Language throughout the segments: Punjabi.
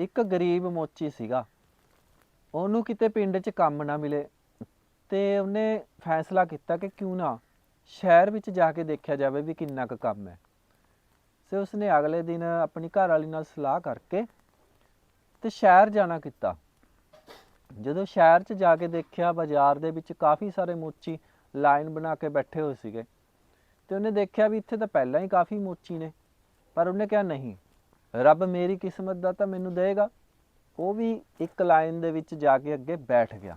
ਇੱਕ ਗਰੀਬ ਮੋਚੀ ਸੀਗਾ। ਉਹਨੂੰ ਕਿਤੇ ਪਿੰਡ 'ਚ ਕੰਮ ਨਾ ਮਿਲੇ ਤੇ ਉਹਨੇ ਫੈਸਲਾ ਕੀਤਾ ਕਿ ਕਿਉਂ ਨਾ ਸ਼ਹਿਰ ਵਿੱਚ ਜਾ ਕੇ ਦੇਖਿਆ ਜਾਵੇ ਵੀ ਕਿੰਨਾ ਕੁ ਕੰਮ ਹੈ। ਤੇ ਉਸਨੇ ਅਗਲੇ ਦਿਨ ਆਪਣੀ ਘਰ ਵਾਲੀ ਨਾਲ ਸਲਾਹ ਕਰਕੇ ਤੇ ਸ਼ਹਿਰ ਜਾਣਾ ਕੀਤਾ। ਜਦੋਂ ਸ਼ਹਿਰ 'ਚ ਜਾ ਕੇ ਦੇਖਿਆ, ਬਾਜ਼ਾਰ ਦੇ ਵਿੱਚ ਕਾਫੀ ਸਾਰੇ ਮੋਚੀ ਲਾਈਨ ਬਣਾ ਕੇ ਬੈਠੇ ਹੋਏ ਸੀਗੇ ਤੇ ਉਹਨੇ ਦੇਖਿਆ ਵੀ ਇੱਥੇ ਤਾਂ ਪਹਿਲਾਂ ਹੀ ਕਾਫੀ ਮੋਚੀ ਨੇ। ਪਰ ਉਹਨੇ ਕਿਹਾ, ਨਹੀਂ ਰੱਬ ਮੇਰੀ ਕਿਸਮਤ ਦਾ ਤਾਂ ਮੈਨੂੰ ਦੇਗਾ। ਉਹ ਵੀ ਇੱਕ ਲਾਈਨ ਦੇ ਵਿੱਚ ਜਾ ਕੇ ਅੱਗੇ ਬੈਠ ਗਿਆ।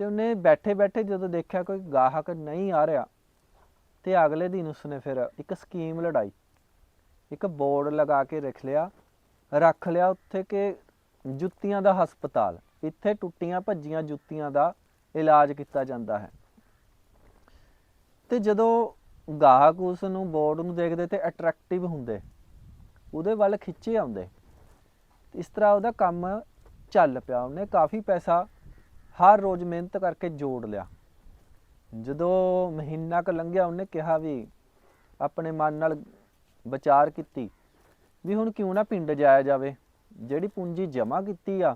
ਤੇ ਉਹਨੇ ਬੈਠੇ ਬੈਠੇ ਜਦੋਂ ਦੇਖਿਆ ਕੋਈ ਗਾਹਕ ਨਹੀਂ ਆ ਰਿਹਾ, ਤੇ ਅਗਲੇ ਦਿਨ ਉਸਨੇ ਫਿਰ ਇੱਕ ਸਕੀਮ ਲੜਾਈ। ਇੱਕ ਬੋਰਡ ਲਗਾ ਕੇ ਰੱਖ ਲਿਆ। ਰੱਖ ਲਿਆ ਉੱਥੇ ਕਿ ਜੁੱਤੀਆਂ ਦਾ ਹਸਪਤਾਲ। ਇੱਥੇ ਟੁੱਟੀਆਂ ਭੱਜੀਆਂ ਜੁੱਤੀਆਂ ਦਾ ਇਲਾਜ ਕੀਤਾ ਜਾਂਦਾ ਹੈ। ਤੇ ਜਦੋਂ ਗਾਹਕ ਉਸ ਨੂੰ ਬੋਰਡ ਨੂੰ ਦੇਖਦੇ ਤੇ ਅਟਰੈਕਟਿਵ ਹੁੰਦੇ ਉਹਦੇ ਵੱਲ ਖਿੱਚੇ ਆਉਂਦੇ। ਇਸ ਤਰ੍ਹਾਂ ਉਹਦਾ ਕੰਮ ਚੱਲ ਪਿਆ। ਉਹਨੇ ਕਾਫੀ ਪੈਸਾ ਹਰ ਰੋਜ਼ ਮਿਹਨਤ ਕਰਕੇ ਜੋੜ ਲਿਆ। ਜਦੋਂ ਮਹੀਨਾ ਕ ਲੰਘਿਆ, ਉਹਨੇ ਕਿਹਾ ਵੀ ਆਪਣੇ ਮਨ ਨਾਲ ਵਿਚਾਰ ਕੀਤੀ ਵੀ ਹੁਣ ਕਿਉਂ ਨਾ ਪਿੰਡ ਜਾਇਆ ਜਾਵੇ। ਜਿਹੜੀ ਪੂੰਜੀ ਜਮ੍ਹਾਂ ਕੀਤੀ ਆ,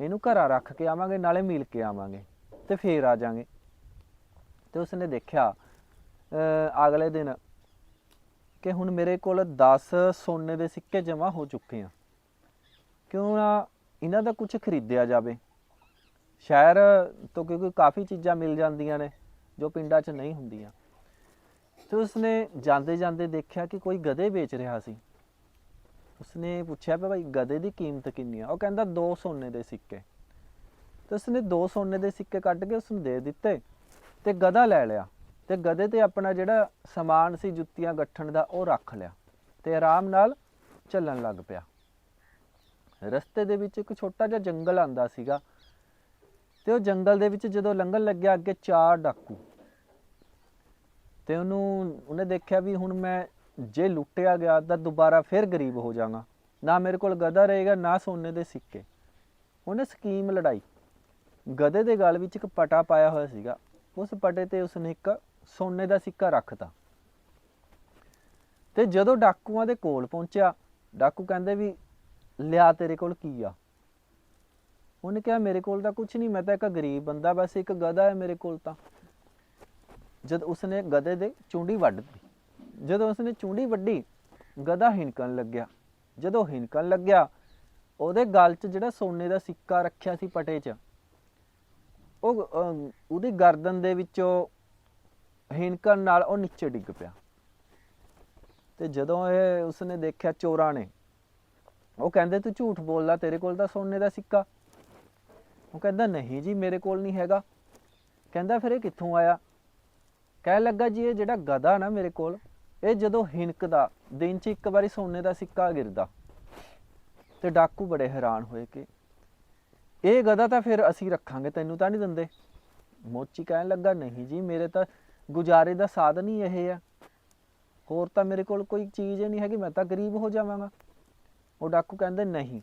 ਇਹਨੂੰ ਘਰਾਂ ਰੱਖ ਕੇ ਆਵਾਂਗੇ, ਨਾਲੇ ਮਿਲ ਕੇ ਆਵਾਂਗੇ ਤੇ ਫੇਰ ਆ ਜਾਾਂਗੇ। ਤੇ ਉਸਨੇ ਦੇਖਿਆ ਅਗਲੇ ਦਿਨ ਕਿ ਹੁਣ ਮੇਰੇ ਕੋਲ 10 ਸੋਨੇ ਦੇ ਸਿੱਕੇ ਜਮ੍ਹਾਂ ਹੋ ਚੁੱਕੇ ਆ। ਕਿਉਂ ਨਾ ਇਹਨਾਂ ਦਾ ਕੁਝ ਖਰੀਦਿਆ ਜਾਵੇ। ਸ਼ਹਿਰ ਤੋਂ ਕਿਉਂਕਿ ਕਾਫੀ ਚੀਜ਼ਾਂ ਮਿਲ ਜਾਂਦੀਆਂ ਨੇ, ਜੋ ਪਿੰਡਾਂ 'ਚ ਨਹੀਂ ਹੁੰਦੀਆਂ। ਤੇ ਉਸਨੇ ਜਾਂਦੇ ਜਾਂਦੇ ਦੇਖਿਆ ਕਿ ਕੋਈ ਗਧੇ ਵੇਚ ਰਿਹਾ ਸੀ। ਉਸਨੇ ਪੁੱਛਿਆ ਵੀ ਭਾਈ ਗਧੇ ਦੀ ਕੀਮਤ ਕਿੰਨੀ ਆ? ਉਹ ਕਹਿੰਦਾ 2 ਸੋਨੇ ਦੇ ਸਿੱਕੇ। ਤੇ ਉਸਨੇ 2 ਸੋਨੇ ਦੇ ਸਿੱਕੇ ਕੱਢ ਕੇ ਉਸਨੂੰ ਦੇ ਦਿੱਤੇ ਤੇ ਗਧਾ ਲੈ ਲਿਆ। ਤੇ ਗਧੇ ਤੇ ਆਪਣਾ ਜਿਹੜਾ ਸਮਾਨ ਸੀ ਜੁੱਤੀਆਂ ਗੱਠਣ ਦਾ, ਉਹ ਰੱਖ ਲਿਆ ਤੇ ਆਰਾਮ ਨਾਲ ਚੱਲਣ ਲੱਗ ਪਿਆ। ਰਸਤੇ ਦੇ ਵਿੱਚ ਇੱਕ ਛੋਟਾ ਜਿਹਾ ਜੰਗਲ ਆਂਦਾ ਸੀਗਾ ਤੇ ਉਹ ਜੰਗਲ ਦੇ ਵਿੱਚ ਜਦੋਂ ਲੰਘਣ ਲੱਗਿਆ ਅੱਗੇ ਚਾਰ ਡਾਕੂ। ਤੇ ਉਹਨੂੰ, ਉਹਨੇ ਦੇਖਿਆ ਵੀ ਹੁਣ ਮੈਂ ਜੇ ਲੁੱਟਿਆ ਗਿਆ ਤਾਂ ਦੁਬਾਰਾ ਫਿਰ ਗਰੀਬ ਹੋ ਜਾਵਾਂਗਾ ਨਾ ਮੇਰੇ ਕੋਲ ਗਧਾ ਰਹੇਗਾ, ਨਾ ਸੋਨੇ ਦੇ ਸਿੱਕੇ। ਉਹਨੇ ਸਕੀਮ ਲੜਾਈ। ਗਧੇ ਦੇ ਗਲ ਵਿੱਚ ਇੱਕ ਪਟਾ ਪਾਇਆ ਹੋਇਆ ਸੀਗਾ। ਉਸ ਪਟੇ ਤੇ ਉਸਨੇ ਇੱਕ ਸੋਨੇ ਦਾ ਸਿੱਕਾ ਰੱਖਤਾ। ਤੇ ਜਦੋਂ ਡਾਕੂਆਂ ਦੇ ਕੋਲ ਪਹੁੰਚਿਆ, ਡਾਕੂ ਕਹਿੰਦੇ ਵੀ, ਲਿਆ ਤੇਰੇ ਕੋਲ ਕੀ ਆ? ਉਹਨੇ ਕਿਹਾ, ਮੇਰੇ ਕੋਲ ਤਾਂ ਕੁਝ ਨਹੀਂ, ਮੈਂ ਤਾਂ ਇੱਕ ਗਰੀਬ ਬੰਦਾ, ਬਸ ਇੱਕ ਗਧਾ ਹੈ ਮੇਰੇ ਕੋਲ ਤਾਂ। ਜਦ ਉਸਨੇ ਗਧੇ ਦੇ ਚੁੰਡੀ ਵੱਢ ਦਿੱਤੀ, ਜਦੋਂ ਉਸਨੇ ਚੁੰਡੀ ਵੱਢੀ, ਗਧਾ ਹਿਣਕਣ ਲੱਗਿਆ। ਜਦੋਂ ਹਿਣਕਣ ਲੱਗਿਆ, ਉਹਦੇ ਗਲ 'ਚ ਜਿਹੜਾ ਸੋਨੇ ਦਾ ਸਿੱਕਾ ਰੱਖਿਆ ਸੀ ਪਟੇ 'ਚ, ਉਹ ਉਹਦੀ ਗਰਦਨ ਦੇ ਵਿੱਚੋਂ ਹਿਣਕਣ ਨਾਲ ਉਹ ਨੀਚੇ ਡਿੱਗ ਪਿਆ। ਤੇ ਜਦੋਂ ਇਹ ਉਸਨੇ ਦੇਖਿਆ ਚੋਰਾਂ ਨੇ, ਉਹ ਕਹਿੰਦੇ, ਤੂੰ ਝੂਠ ਬੋਲਦਾ, ਤੇਰੇ ਕੋਲ ਤਾਂ ਸੋਨੇ ਦਾ ਸਿੱਕਾ। ਉਹ ਕਹਿੰਦਾ, ਨਹੀਂ ਜੀ, ਮੇਰੇ ਕੋਲ ਨਹੀਂ ਹੈਗਾ। ਕਹਿੰਦਾ, ਫਿਰ ਇਹ ਕਿੱਥੋਂ ਆਇਆ? ਕਹਿਣ ਲੱਗਾ, ਜੀ, ਇਹ ਜਿਹੜਾ ਗਧਾ ਨਾ ਮੇਰੇ ਕੋਲ, ਇਹ ਜਦੋਂ ਹਿਣਕਦਾ, ਦਿਨ 'ਚ ਇੱਕ ਵਾਰੀ ਸੋਨੇ ਦਾ ਸਿੱਕਾ ਗਿਰਦਾ। ਤੇ ਡਾਕੂ ਬੜੇ ਹੈਰਾਨ ਹੋਏ ਕਿ ਇਹ ਗਧਾ ਤਾਂ ਫਿਰ ਅਸੀਂ ਰੱਖਾਂਗੇ, ਤੈਨੂੰ ਤਾਂ ਨਹੀਂ ਦਿੰਦੇ। ਮੋਚੀ ਕਹਿਣ ਲੱਗਾ, ਨਹੀਂ ਜੀ, ਮੇਰੇ ਤਾਂ ਗੁਜ਼ਾਰੇ ਦਾ ਸਾਧਨ ਹੀ ਇਹ ਆ। ਹੋਰ ਤਾਂ ਮੇਰੇ ਕੋਲ ਕੋਈ ਚੀਜ਼ ਹੀ ਨਹੀਂ ਹੈਗੀ, ਮੈਂ ਤਾਂ ਗਰੀਬ ਹੋ ਜਾਵਾਂਗਾ। ਉਹ ਡਾਕੂ ਕਹਿੰਦੇ, ਨਹੀਂ,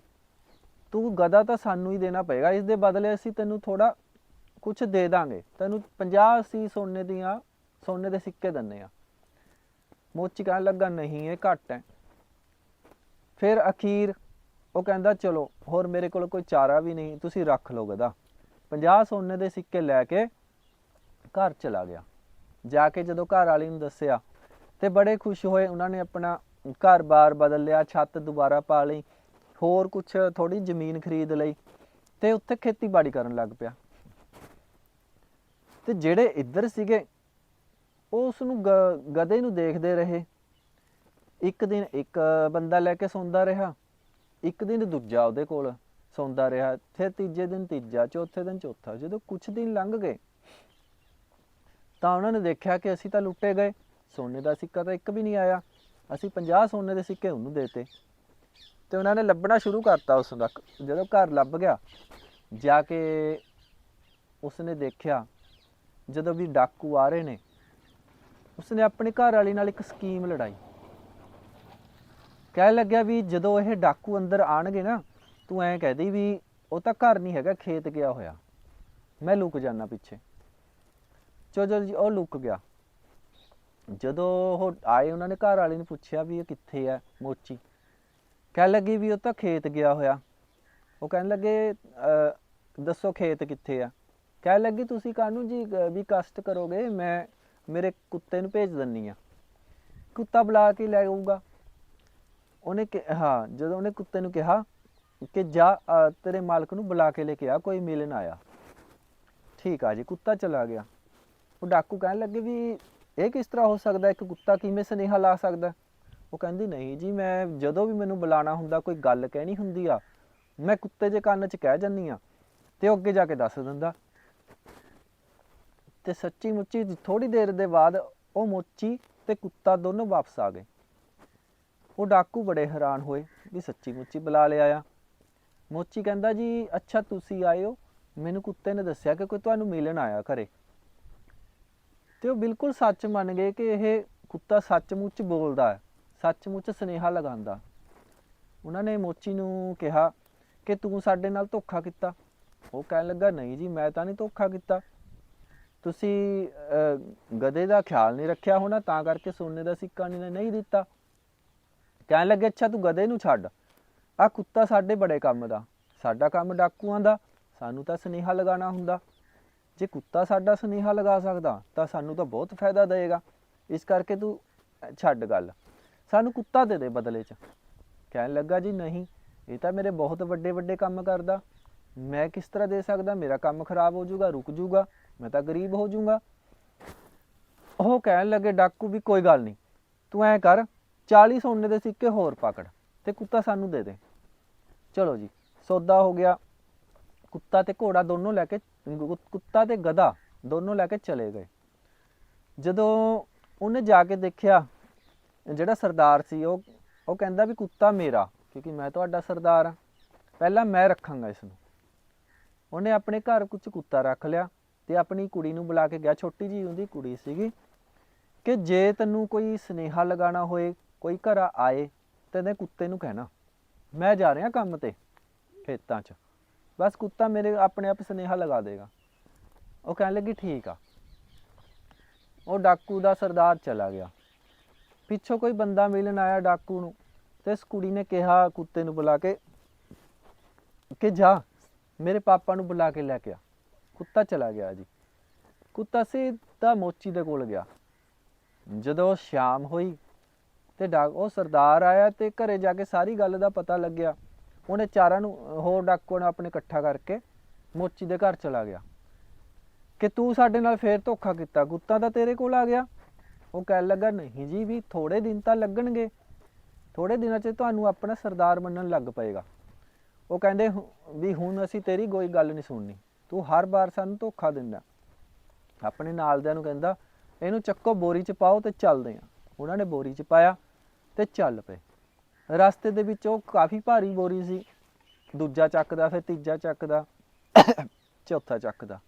ਤੂੰ ਗਧਾ ਤਾਂ ਸਾਨੂੰ ਹੀ ਦੇਣਾ ਪਏਗਾ। ਇਸ ਦੇ ਬਦਲੇ ਅਸੀਂ ਤੈਨੂੰ ਥੋੜਾ ਕੁਝ ਦੇ ਦਾਂਗੇ। ਤੈਨੂੰ 50 ਸੀ ਸੋਨੇ ਦੀਆਂ, ਸੋਨੇ ਦੇ ਸਿੱਕੇ ਦਿੰਨੇ ਆ। ਮੋਚੀ ਕਹਿਣ ਲੱਗਾ, ਨਹੀਂ, ਇਹ ਘੱਟ ਹੈ। ਫਿਰ ਅਖੀਰ ਉਹ ਕਹਿੰਦਾ, ਚਲੋ, ਹੋਰ ਮੇਰੇ ਕੋਲ ਕੋਈ ਚਾਰਾ ਵੀ ਨਹੀਂ, ਤੁਸੀਂ ਰੱਖ ਲਓ ਗਦਾ 50 ਸੋਨੇ ਦੇ ਸਿੱਕੇ ਲੈ ਕੇ ਘਰ ਚਲਾ ਗਿਆ। ਜਾ ਕੇ ਜਦੋਂ ਘਰ ਵਾਲੀ ਨੂੰ ਦੱਸਿਆ ਤੇ ਬੜੇ ਖੁਸ਼ ਹੋਏ, ਉਹਨਾਂ ਨੇ ਆਪਣਾ ਘਰ-ਬਾਰ ਬਦਲ ਲਿਆ, ਛੱਤ ਦੁਬਾਰਾ ਪਾ ਲਈ, ਹੋਰ ਕੁਝ ਥੋੜੀ ਜ਼ਮੀਨ ਖਰੀਦ ਲਈ ਤੇ ਉੱਥੇ ਖੇਤੀਬਾੜੀ ਕਰਨ ਲੱਗ ਪਿਆ। ਤੇ ਜਿਹੜੇ ਇੱਧਰ ਸੀਗੇ, ਉਹ ਉਸ ਨੂੰ ਗ- ਗਧੇ ਨੂੰ ਦੇਖਦੇ ਰਹੇ। ਇੱਕ ਦਿਨ ਇੱਕ ਬੰਦਾ ਲੈ ਕੇ ਸੌਂਦਾ ਰਿਹਾ, ਇੱਕ ਦਿਨ ਦੂਜਾ ਉਹਦੇ ਕੋਲ ਸੌਂਦਾ ਰਿਹਾ, ਫਿਰ ਤੀਜੇ ਦਿਨ ਤੀਜਾ, ਚੌਥੇ ਦਿਨ ਚੌਥਾ, ਜਦੋਂ ਕੁਝ ਦਿਨ ਲੰਘ ਗਏ ਤਾਂ ਉਹਨਾਂ ਨੇ ਦੇਖਿਆ ਕਿ ਅਸੀਂ ਤਾਂ ਲੁੱਟੇ ਗਏ। ਸੋਨੇ ਦਾ ਸਿੱਕਾ ਤਾਂ ਇੱਕ ਵੀ ਨਹੀਂ ਆਇਆ। ਅਸੀਂ 50 ਸੋਨੇ ਦੇ ਸਿੱਕੇ ਉਹਨੂੰ ਦੇਤੇ। ਤੇ ਉਹਨਾਂ ਨੇ ਲੱਭਣਾ ਸ਼ੁਰੂ ਕਰਤਾ ਉਸ ਦਾ ਜਦੋਂ ਘਰ ਲੱਭ ਗਿਆ, ਜਾ ਕੇ ਉਸਨੇ ਦੇਖਿਆ, ਜਦੋਂ ਵੀ ਡਾਕੂ ਆ ਰਹੇ ਨੇ, ਉਸਨੇ ਆਪਣੇ ਘਰ ਵਾਲੀ ਨਾਲ ਇੱਕ ਸਕੀਮ ਲੜਾਈ। ਕਹਿਣ ਲੱਗਿਆ ਵੀ ਜਦੋਂ ਇਹ ਡਾਕੂ ਅੰਦਰ ਆਣਗੇ ਨਾ, ਤੂੰ ਐਂ ਕਹਿ ਦੀ ਵੀ ਉਹ ਤਾਂ ਘਰ ਨਹੀਂ ਹੈਗਾ, ਖੇਤ ਗਿਆ ਹੋਇਆ। ਮੈਂ ਲੁਕ ਜਾਣਾ ਪਿੱਛੇ। ਚੋ ਚਲ ਜੀ, ਉਹ ਲੁੱਕ ਗਿਆ। ਜਦੋਂ ਉਹ ਆਏ, ਉਹਨਾਂ ਨੇ ਘਰ ਵਾਲੇ ਨੂੰ ਪੁੱਛਿਆ ਵੀ ਇਹ ਕਿੱਥੇ ਆ ਮੋਚੀ। ਕਹਿਣ ਲੱਗੀ ਵੀ ਉਹ ਤਾਂ ਖੇਤ ਗਿਆ ਹੋਇਆ। ਉਹ ਕਹਿਣ ਲੱਗੇ ਦੱਸੋ ਖੇਤ ਕਿੱਥੇ ਆ? ਕਹਿਣ ਲੱਗੀ, ਤੁਸੀਂ ਕਾਹਨੂੰ ਜੀ ਵੀ ਕਸ਼ਟ ਕਰੋਗੇ? ਮੈਂ ਮੇਰੇ ਕੁੱਤੇ ਨੂੰ ਭੇਜ ਦਿੰਨੀ ਆ। ਕੁੱਤਾ ਬੁਲਾ ਕੇ ਲੈ ਆਊਗਾ। ਉਹਨੇ ਹਾਂ, ਜਦੋਂ ਉਹਨੇ ਕੁੱਤੇ ਨੂੰ ਕਿਹਾ ਕਿ ਜਾ ਤੇਰੇ ਮਾਲਕ ਨੂੰ ਬੁਲਾ ਕੇ ਲੈ ਕੇ ਆ, ਕੋਈ ਮਿਲਣ ਆਇਆ। ਠੀਕ ਆ ਜੀ, ਕੁੱਤਾ ਚਲਾ ਗਿਆ। ਉਹ ਡਾਕੂ ਕਹਿਣ ਲੱਗੇ ਵੀ ਇਹ ਕਿਸ ਤਰ੍ਹਾਂ ਹੋ ਸਕਦਾ, ਇੱਕ ਕੁੱਤਾ ਕਿਵੇਂ ਸੁਨੇਹਾ ਲਾ ਸਕਦਾ? ਉਹ ਕਹਿੰਦੀ, ਨਹੀਂ ਜੀ, ਮੈਂ ਜਦੋਂ ਵੀ ਮੈਨੂੰ ਬੁਲਾਣਾ ਹੁੰਦਾ, ਕੋਈ ਗੱਲ ਕਹਿਣੀ ਹੁੰਦੀ ਆ, ਮੈਂ ਕੁੱਤੇ ਦੇ ਕੰਨ 'ਚ ਕਹਿ ਜੰਨੀ ਆ ਤੇ ਉਹ ਅੱਗੇ ਜਾ ਕੇ ਦੱਸ ਦਿੰਦਾ। ਤੇ ਸੱਚੀ ਮੁੱਚੀ ਥੋੜੀ ਦੇਰ ਦੇ ਬਾਅਦ ਉਹ ਮੋਚੀ ਤੇ ਕੁੱਤਾ ਦੋਨੋਂ ਵਾਪਸ ਆ ਗਏ। ਉਹ ਡਾਕੂ ਬੜੇ ਹੈਰਾਨ ਹੋਏ ਵੀ ਸੱਚੀ ਮੁੱਚੀ ਬੁਲਾ ਲਿਆ ਆ। ਮੋਚੀ ਕਹਿੰਦਾ, ਜੀ, ਅੱਛਾ, ਤੁਸੀਂ ਆਏ ਹੋ। ਮੈਨੂੰ ਕੁੱਤੇ ਨੇ ਦੱਸਿਆ ਕਿ ਕੋਈ ਤੁਹਾਨੂੰ ਮਿਲਣ ਆਇਆ ਘਰੇ। ਤੇ ਉਹ ਬਿਲਕੁਲ ਸੱਚ ਮੰਨ ਗਏ ਕਿ ਇਹ ਕੁੱਤਾ ਸੱਚਮੁੱਚ ਬੋਲਦਾ ਹੈ, ਸੱਚਮੁੱਚ ਸੁਨੇਹਾ ਲਗਾਉਂਦਾ। ਉਹਨਾਂ ਨੇ ਮੋਚੀ ਨੂੰ ਕਿਹਾ ਕਿ ਤੂੰ ਸਾਡੇ ਨਾਲ ਧੋਖਾ ਕੀਤਾ। ਉਹ ਕਹਿਣ ਲੱਗਾ, ਨਹੀਂ ਜੀ, ਮੈਂ ਤਾਂ ਨਹੀਂ ਧੋਖਾ ਕੀਤਾ। ਤੁਸੀਂ ਗਧੇ ਦਾ ਖਿਆਲ ਨਹੀਂ ਰੱਖਿਆ ਹੋਣਾ, ਤਾਂ ਕਰਕੇ ਸੋਨੇ ਦਾ ਸਿੱਕਾ ਨਹੀਂ ਨਹੀਂ ਦਿੱਤਾ। ਕਹਿਣ ਲੱਗੇ, ਅੱਛਾ, ਤੂੰ ਗਧੇ ਨੂੰ ਛੱਡ। ਆ ਕੁੱਤਾ ਸਾਡੇ ਬੜੇ ਕੰਮ ਦਾ। ਸਾਡਾ ਕੰਮ ਡਾਕੂਆਂ ਦਾ। ਸਾਨੂੰ ਤਾਂ ਸੁਨੇਹਾ ਲਗਾਉਣਾ ਹੁੰਦਾ। ਜੇ ਕੁੱਤਾ ਸਾਡਾ ਸੁਨੇਹਾ ਲਗਾ ਸਕਦਾ, ਤਾਂ ਸਾਨੂੰ ਤਾਂ ਬਹੁਤ ਫਾਇਦਾ ਦੇਵੇਗਾ। ਇਸ ਕਰਕੇ ਤੂੰ ਛੱਡ ਗੱਲ। ਸਾਨੂੰ ਕੁੱਤਾ ਦੇ ਦੇ ਬਦਲੇ 'ਚ। ਕਹਿਣ ਲੱਗਾ, ਜੀ ਨਹੀਂ, ਇਹ ਤਾਂ ਮੇਰੇ ਬਹੁਤ ਵੱਡੇ ਵੱਡੇ ਕੰਮ ਕਰਦਾ। ਮੈਂ ਕਿਸ ਤਰ੍ਹਾਂ ਦੇ ਸਕਦਾ? ਮੇਰਾ ਕੰਮ ਖਰਾਬ ਹੋ ਜਾਊਗਾ, ਰੁਕ ਜਾਊਗਾ। ਮੈਂ ਤਾਂ ਗਰੀਬ ਹੋ ਜਾਊਗਾ। ਉਹ ਕਹਿਣ ਲੱਗੇ, ਡਾਕੂ ਵੀ ਕੋਈ ਗੱਲ ਨਹੀਂ। ਤੂੰ ਐ ਕਰ 40 ਸੋਨੇ ਦੇ ਸਿੱਕੇ ਹੋਰ ਪਕੜ ਤੇ ਕੁੱਤਾ ਸਾਨੂੰ ਦੇ ਦੇ। ਚਲੋ ਜੀ, ਸੌਦਾ ਹੋ ਗਿਆ। ਕੁੱਤਾ ਤੇ ਘੋੜਾ ਦੋਨੋਂ ਲੈ ਕੇ ਕੁੱਤਾ ਤੇ ਗਧਾ ਦੋਨੋਂ ਲੈ ਕੇ ਚਲੇ ਗਏ। ਜਦੋਂ ਉਹਨੇ ਜਾ ਕੇ ਦੇਖਿਆ, ਜਿਹੜਾ ਸਰਦਾਰ ਸੀ, ਉਹ ਉਹ ਕਹਿੰਦਾ ਵੀ ਕੁੱਤਾ ਮੇਰਾ, ਕਿਉਂਕਿ ਮੈਂ ਤੁਹਾਡਾ ਸਰਦਾਰ ਹਾਂ। ਪਹਿਲਾਂ ਮੈਂ ਰੱਖਾਂਗਾ ਇਸ ਨੂੰ। ਉਹਨੇ ਆਪਣੇ ਘਰ ਕੁਝ ਕੁੱਤਾ ਰੱਖ ਲਿਆ ਤੇ ਆਪਣੀ ਕੁੜੀ ਨੂੰ ਬੁਲਾ ਕੇ ਗਿਆ। ਛੋਟੀ ਜੀ ਉਹਦੀ ਕੁੜੀ ਸੀਗੀ ਕਿ ਜੇ ਤੈਨੂੰ ਕੋਈ ਸੁਨੇਹਾ ਲਗਾਉਣਾ ਹੋਏ, ਕੋਈ ਘਰ ਆਏ, ਤੇ ਇਹਦੇ ਕੁੱਤੇ ਨੂੰ ਕਹਿਣਾ, ਮੈਂ ਜਾ ਰਿਹਾ ਕੰਮ ਤੇ ਖੇਤਾਂ 'ਚ। ਬਸ ਕੁੱਤਾ ਮੇਰੇ ਆਪਣੇ ਆਪ ਸੁਨੇਹਾ ਲਗਾ ਦੇਗਾ। ਉਹ ਕਹਿਣ ਲੱਗੀ, ਠੀਕ ਆ। ਉਹ ਡਾਕੂ ਦਾ ਸਰਦਾਰ ਚਲਾ ਗਿਆ। ਪਿੱਛੋਂ ਕੋਈ ਬੰਦਾ ਮਿਲਣ ਆਇਆ ਡਾਕੂ ਨੂੰ ਤੇ ਇਸ ਕੁੜੀ ਨੇ ਕਿਹਾ ਕੁੱਤੇ ਨੂੰ ਬੁਲਾ ਕੇ ਕਿ ਜਾ, ਮੇਰੇ ਪਾਪਾ ਨੂੰ ਬੁਲਾ ਕੇ ਲੈ ਕੇ ਆ। ਕੁੱਤਾ ਚਲਾ ਗਿਆ ਜੀ। ਕੁੱਤਾ ਸਿੱਧਾ ਮੋਚੀ ਦੇ ਕੋਲ ਗਿਆ। ਜਦੋਂ ਸ਼ਾਮ ਹੋਈ ਤੇ ਡਾ ਉਹ ਸਰਦਾਰ ਆਇਆ ਤੇ ਘਰੇ ਜਾ ਕੇ ਸਾਰੀ ਗੱਲ ਦਾ ਪਤਾ ਲੱਗਿਆ। ਉਹਨੇ ਚਾਰਾਂ ਨੂੰ, ਹੋਰ ਡਾਕੂ ਨੂੰ ਆਪਣੇ ਇਕੱਠਾ ਕਰਕੇ ਮੋਚੀ ਦੇ ਘਰ ਚਲਾ ਗਿਆ। ਕਿ ਤੂੰ ਸਾਡੇ ਨਾਲ ਫੇਰ ਧੋਖਾ ਕੀਤਾ, ਗੁੱਤਾ ਤਾਂ ਤੇਰੇ ਕੋਲ ਆ ਗਿਆ। ਉਹ ਕਹਿਣ ਲੱਗਾ, ਨਹੀਂ ਜੀ ਵੀ ਥੋੜੇ ਦਿਨ ਤਾਂ ਲੱਗਣਗੇ। ਥੋੜੇ ਦਿਨਾਂ 'ਚ ਤੁਹਾਨੂੰ ਆਪਣਾ ਸਰਦਾਰ ਮੰਨਣ ਲੱਗ ਪਏਗਾ। ਉਹ ਕਹਿੰਦੇ ਵੀ ਹੁਣ ਅਸੀਂ ਤੇਰੀ ਕੋਈ ਗੱਲ ਨਹੀਂ ਸੁਣਨੀ। ਤੂੰ ਹਰ ਵਾਰ ਸਾਨੂੰ ਧੋਖਾ ਦਿੰਦਾ। ਆਪਣੇ ਨਾਲਦਿਆਂ ਨੂੰ ਕਹਿੰਦਾ, ਇਹਨੂੰ ਚੱਕੋ ਬੋਰੀ 'ਚ ਪਾਓ ਤੇ ਚੱਲਦੇ ਆ ਉਹਨਾਂ ਨੇ ਬੋਰੀ 'ਚ ਪਾਇਆ ਤੇ ਚੱਲ ਪਏ। ਰਸਤੇ ਦੇ ਵਿੱਚ ਉਹ ਕਾਫੀ ਭਾਰੀ ਬੋਰੀ ਸੀ। ਦੂਜਾ ਚੱਕਦਾ, ਫਿਰ ਤੀਜਾ ਚੱਕਦਾ, ਚੌਥਾ ਚੱਕਦਾ।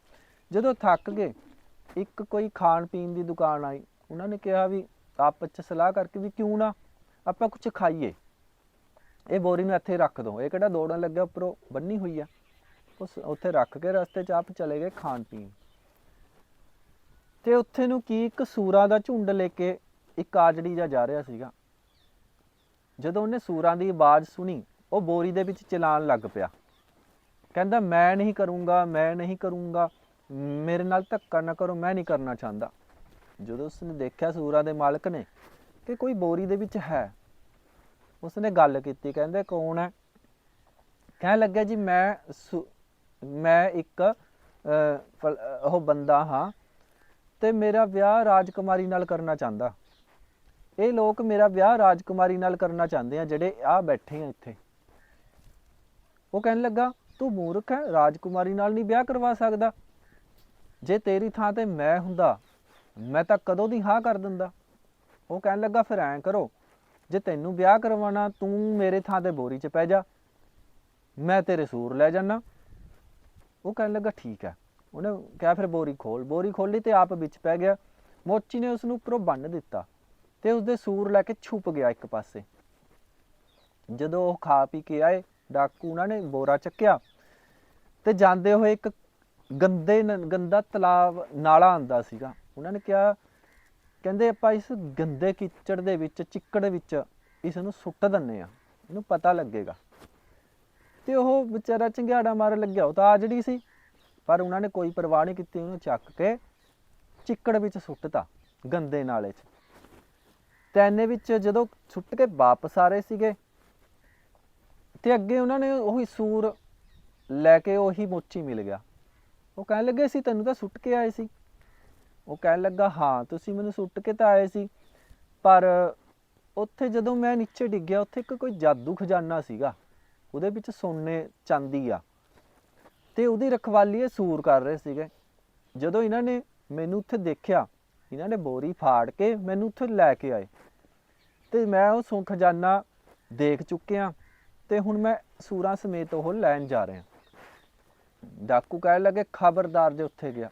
ਜਦੋਂ ਥੱਕ ਗਏ, ਇੱਕ ਕੋਈ ਖਾਣ ਪੀਣ ਦੀ ਦੁਕਾਨ ਆਈ। ਉਹਨਾਂ ਨੇ ਕਿਹਾ ਵੀ ਆਪਸ ਚ ਸਲਾਹ ਕਰਕੇ ਵੀ ਕਿਉਂ ਨਾ ਆਪਾਂ ਕੁਝ ਖਾਈਏ। ਇਹ ਬੋਰੀ ਨੂੰ ਇੱਥੇ ਰੱਖ ਦੋ। ਇਹ ਕਿਹੜਾ ਦੌੜਨ ਲੱਗਿਆ ਉੱਪਰੋਂ? ਬੰਨੀ ਹੋਈ ਆ। ਉਸ ਉੱਥੇ ਰੱਖ ਕੇ ਰਸਤੇ 'ਚ ਆਪ ਚਲੇ ਗਏ ਖਾਣ ਪੀਣ। ਤੇ ਉੱਥੇ ਨੂੰ ਕੀ ਇੱਕ ਸੂਰਾਂ ਦਾ ਝੁੰਡ ਲੈ ਕੇ ਇੱਕ ਆਜੜੀ ਜਾ ਜਾ ਰਿਹਾ ਸੀਗਾ। ਜਦੋਂ ਉਹਨੇ ਸੂਰਾਂ ਦੀ ਆਵਾਜ਼ ਸੁਣੀ, ਉਹ ਬੋਰੀ ਦੇ ਵਿੱਚ ਚਲਾਣ ਲੱਗ ਪਿਆ। ਕਹਿੰਦਾ, ਮੈਂ ਨਹੀਂ ਕਰੂੰਗਾ, ਮੈਂ ਨਹੀਂ ਕਰੂੰਗਾ। ਮੇਰੇ ਨਾਲ ਧੱਕਾ ਨਾ ਕਰੋ, ਮੈਂ ਨਹੀਂ ਕਰਨਾ ਚਾਹੁੰਦਾ। ਜਦੋਂ ਉਸਨੇ ਦੇਖਿਆ ਸੂਰਾਂ ਦੇ ਮਾਲਕ ਨੇ ਕਿ ਕੋਈ ਬੋਰੀ ਦੇ ਵਿੱਚ ਹੈ, ਉਸਨੇ ਗੱਲ ਕੀਤੀ, ਕਹਿੰਦੇ, ਕੌਣ ਹੈ? ਕਹਿਣ ਲੱਗਿਆ, ਜੀ, ਮੈਂ ਸੁ- ਮੈਂ ਇੱਕ ਫਲ- ਉਹ ਬੰਦਾ ਹਾਂ ਤੇ ਮੇਰਾ ਵਿਆਹ ਰਾਜਕੁਮਾਰੀ ਨਾਲ ਕਰਨਾ ਚਾਹੁੰਦਾ। ਇਹ ਲੋਕ ਮੇਰਾ ਵਿਆਹ ਰਾਜਕੁਮਾਰੀ ਨਾਲ ਕਰਨਾ ਚਾਹੁੰਦੇ ਆ, ਜਿਹੜੇ ਆ ਬੈਠੇ ਆ ਇੱਥੇ। ਉਹ ਕਹਿਣ ਲੱਗਾ, ਤੂੰ ਮੂਰਖ ਹੈ, ਰਾਜਕੁਮਾਰੀ ਨਾਲ ਨਹੀਂ ਵਿਆਹ ਕਰਵਾ ਸਕਦਾ। ਜੇ ਤੇਰੀ ਥਾਂ ਤੇ ਮੈਂ ਹੁੰਦਾ, ਮੈਂ ਤਾਂ ਕਦੋਂ ਦੀ ਹਾਂ ਕਰ ਦਿੰਦਾ। ਉਹ ਕਹਿਣ ਲੱਗਾ, ਫਿਰ ਐਂ ਕਰੋ, ਜੇ ਤੈਨੂੰ ਵਿਆਹ ਕਰਵਾਉਣਾ, ਤੂੰ ਮੇਰੇ ਥਾਂ ਤੇ ਬੋਰੀ 'ਚ ਪੈ ਜਾ। ਮੈਂ ਤੇਰੇ ਸੂਰ ਲੈ ਜਾਣਾ ਉਹ ਕਹਿਣ ਲੱਗਾ, ਠੀਕ ਹੈ। ਉਹਨੇ ਕਿਹਾ, ਫਿਰ ਬੋਰੀ ਖੋਲ। ਬੋਰੀ ਖੋਲੀ ਤੇ ਆਪ ਵਿੱਚ ਪੈ ਗਿਆ। ਮੋਚੀ ਨੇ ਉਸ ਨੂੰ ਉੱਪਰੋਂ ਬੰਨ ਦਿੱਤਾ। ਤੇ ਉਸਦੇ ਸੂਰ ਲੈ ਕੇ ਛੁਪ ਗਿਆ ਇੱਕ ਪਾਸੇ। ਜਦੋਂ ਉਹ ਖਾ ਪੀ ਕੇ ਆਏ, ਡਾਕੂ ਉਹਨਾਂ ਨੇ ਬੋਰਾ ਚੱਕਿਆ ਤੇ ਜਾਂਦੇ ਹੋਏ ਇੱਕ ਗੰਦੇ ਗੰਦਾ ਤਲਾਬ ਨਾਲਾ ਆਂਦਾ ਸੀਗਾ। ਉਹਨਾਂ ਨੇ ਕਿਹਾ, ਕਹਿੰਦੇ ਆਪਾਂ ਇਸ ਗੰਦੇ ਕੀਚੜ ਦੇ ਵਿੱਚ, ਚਿੱਕੜ ਵਿੱਚ ਇਸ ਨੂੰ ਸੁੱਟ ਦਿੰਨੇ ਆ ਇਹਨੂੰ ਪਤਾ ਲੱਗੇਗਾ। ਤੇ ਉਹ ਵਿਚਾਰਾ ਚੰਗਿਆੜਾ ਮਾਰਨ ਲੱਗਿਆ। ਉਹ ਤਾਂ ਆਜੜੀ ਸੀ। ਪਰ ਉਹਨਾਂ ਨੇ ਕੋਈ ਪਰਵਾਹ ਨਹੀਂ ਕੀਤੀ। ਉਹਨੂੰ ਚੱਕ ਕੇ ਚਿੱਕੜ ਵਿੱਚ ਸੁੱਟਤਾ, ਗੰਦੇ ਨਾਲੇ 'ਚ। ਤੇ ਐਨੇ ਵਿੱਚ ਜਦੋਂ ਸੁੱਟ ਕੇ ਵਾਪਸ ਆ ਰਹੇ ਸੀਗੇ, ਤੇ ਅੱਗੇ ਉਹਨਾਂ ਨੇ ਉਹੀ ਸੂਰ ਲੈ ਕੇ ਉਹੀ ਮੋਚੀ ਮਿਲ ਗਿਆ। ਉਹ ਕਹਿਣ ਲੱਗੇ ਸੀ ਤੈਨੂੰ ਤਾਂ ਸੁੱਟ ਕੇ ਆਏ ਸੀ। ਉਹ ਕਹਿਣ ਲੱਗਾ, ਹਾਂ, ਤੁਸੀਂ ਮੈਨੂੰ ਸੁੱਟ ਕੇ ਤਾਂ ਆਏ ਸੀ, ਪਰ ਉੱਥੇ ਜਦੋਂ ਮੈਂ ਨੀਚੇ ਡਿੱਗਿਆ, ਉੱਥੇ ਇੱਕ ਕੋਈ ਜਾਦੂ ਖਜ਼ਾਨਾ ਸੀਗਾ, ਉਹਦੇ ਵਿੱਚ ਸੋਨੇ ਚਾਂਦੀ ਆ। ਤੇ ਉਹਦੀ ਰਖਵਾਲੀ ਇਹ ਸੂਰ ਕਰ ਰਹੇ ਸੀਗੇ। ਜਦੋਂ ਇਹਨਾਂ ਨੇ ਮੈਨੂੰ ਉੱਥੇ ਦੇਖਿਆ, ਇਹਨਾਂ ਨੇ ਬੋਰੀ ਫਾੜ ਕੇ ਮੈਨੂੰ ਉੱਥੇ ਲੈ ਕੇ ਆਏ। ਤੇ ਮੈਂ ਉਹ ਸੋ ਖਜ਼ਾਨਾ ਦੇਖ ਚੁੱਕਿਆ ਤੇ ਹੁਣ ਮੈਂ ਸੂਰਾਂ ਸਮੇਤ ਉਹ ਲੈਣ ਜਾ ਰਿਹਾ। ਡਾਕੂ ਕਹਿਣ ਲੱਗੇ, ਖਬਰਦਾਰ ਦੇ ਉੱਥੇ ਗਿਆ।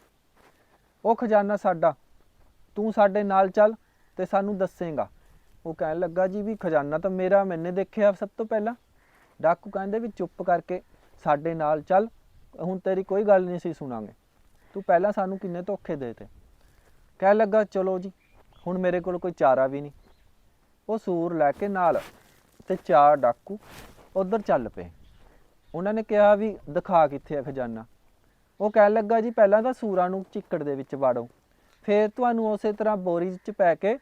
ਉਹ ਖਜ਼ਾਨਾ ਸਾਡਾ। ਤੂੰ ਸਾਡੇ ਨਾਲ ਚੱਲ ਤੇ ਸਾਨੂੰ ਦੱਸੇਗਾ। ਉਹ ਕਹਿਣ ਲੱਗਾ, ਜੀ ਵੀ ਖਜ਼ਾਨਾ ਤਾਂ ਮੇਰਾ, ਮੈਨੇ ਦੇਖਿਆ ਸਭ ਤੋਂ ਪਹਿਲਾਂ। ਡਾਕੂ ਕਹਿੰਦੇ ਵੀ, ਚੁੱਪ ਕਰਕੇ ਸਾਡੇ ਨਾਲ ਚੱਲ, ਹੁਣ ਤੇਰੀ ਕੋਈ ਗੱਲ ਨਹੀਂ ਸੀ ਸੁਣਾਂਗੇ। ਤੂੰ ਪਹਿਲਾਂ ਸਾਨੂੰ ਕਿੰਨੇ ਧੋਖੇ ਦੇ ਤੇ ਕਹਿਣ ਲੱਗਾ, ਚਲੋ ਜੀ, ਹੁਣ ਮੇਰੇ ਕੋਲ ਕੋਈ ਚਾਰਾ ਵੀ ਨਹੀਂ। ਉਹ ਸੂਰ ਲੈ ਕੇ ਨਾਲ ਤੇ ਚਾਰ ਡਾਕੂ ਉਧਰ ਚੱਲ ਪਏ। ਉਹਨਾਂ ਨੇ ਕਿਹਾ ਵੀ ਦਿਖਾ ਕਿੱਥੇ ਆ ਖਜ਼ਾਨਾ। ਉਹ ਕਹਿਣ ਲੱਗਾ, ਜੀ, ਪਹਿਲਾਂ ਤਾਂ ਸੂਰਾਂ ਨੂੰ ਚਿੱਕੜ ਦੇ ਵਿੱਚ ਵਾੜੋ। ਫਿਰ ਤੁਹਾਨੂੰ ਉਸੇ ਤਰ੍ਹਾਂ ਬੋਰੀ 'ਚ ਪੈ ਕੇ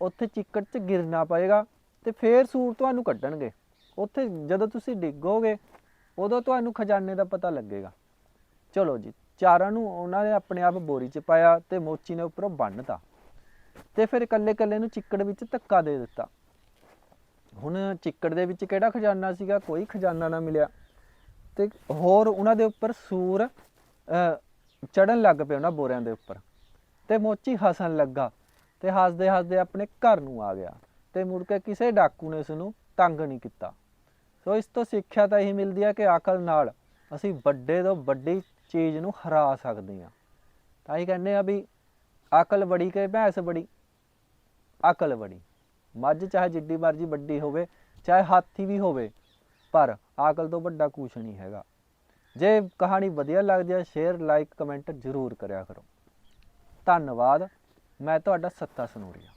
ਉੱਥੇ ਚਿੱਕੜ 'ਚ ਗਿਰਨਾ ਪਏਗਾ ਤੇ ਫਿਰ ਸੂਰ ਤੁਹਾਨੂੰ ਕੱਢਣਗੇ। ਉੱਥੇ ਜਦੋਂ ਤੁਸੀਂ ਡਿੱਗੋਗੇ, ਉਦੋਂ ਤੁਹਾਨੂੰ ਖਜ਼ਾਨੇ ਦਾ ਪਤਾ ਲੱਗੇਗਾ। ਚਲੋ ਜੀ, ਚਾਰਾਂ ਨੂੰ ਉਹਨਾਂ ਨੇ ਆਪਣੇ ਆਪ ਬੋਰੀ 'ਚ ਪਾਇਆ ਤੇ ਮੋਚੀ ਨੇ ਉੱਪਰੋਂ ਬੰਨਤਾ ਤੇ ਫਿਰ ਇਕੱਲੇ ਇਕੱਲੇ ਨੂੰ ਚਿੱਕੜ ਵਿੱਚ ਧੱਕਾ ਦੇ ਦਿੱਤਾ। ਹੁਣ ਚਿੱਕੜ ਦੇ ਵਿੱਚ ਕਿਹੜਾ ਖਜ਼ਾਨਾ ਸੀਗਾ? ਕੋਈ ਖਜ਼ਾਨਾ ਨਾ ਮਿਲਿਆ। ਤੇ ਹੋਰ ਉਹਨਾਂ ਦੇ ਉੱਪਰ ਸੂਰ ਚੜਨ ਲੱਗ ਪਏ ਉਹਨਾਂ ਬੋਰਿਆਂ ਦੇ ਉੱਪਰ। ਤੇ ਮੋਚੀ ਹੱਸਣ ਲੱਗਾ ਤੇ ਹੱਸਦੇ ਹੱਸਦੇ ਆਪਣੇ ਘਰ ਨੂੰ ਆ ਗਿਆ ਤੇ ਮੁੜ ਕੇ ਕਿਸੇ ਡਾਕੂ ਨੇ ਇਸ ਨੂੰ ਤੰਗ ਨਹੀਂ ਕੀਤਾ। ਸੋ ਇਸ ਤੋਂ ਸਿੱਖਿਆ ਤਾਂ ਇਹ ਮਿਲਦੀ ਹੈ ਕਿ ਅਕਲ ਨਾਲ ਅਸੀਂ ਵੱਡੇ ਤੋਂ ਵੱਡੀ ਚੀਜ਼ ਨੂੰ ਹਰਾ ਸਕਦੇ ਹਾਂ। ਤਾਂ ਹੀ ਕਹਿੰਦੇ ਆ ਵੀ ਅਕਲ ਬੜੀ ਕਿ ਭੈਂਸ ਬੜੀ। ਅਕਲ ਬਣੀ। ਮੱਝ ਚਾਹੇ ਜਿੱਡੀ ਮਰਜ਼ੀ ਵੱਡੀ ਹੋਵੇ, ਚਾਹੇ ਹਾਥੀ ਵੀ ਹੋਵੇ, ਪਰ ਅਕਲ ਤੋਂ ਵੱਡਾ ਕੁਛ ਨਹੀਂ ਹੈਗਾ। ਜੇ ਕਹਾਣੀ ਵਧੀਆ ਲੱਗਦੀ ਹੈ ਸ਼ੇਅਰ ਲਾਈਕ ਕਮੈਂਟ ਜ਼ਰੂਰ ਕਰਿਆ ਕਰੋ। ਧੰਨਵਾਦ। ਮੈਂ ਤੁਹਾਡਾ ਸੱਤਾ ਸਨੂਰੀਆ।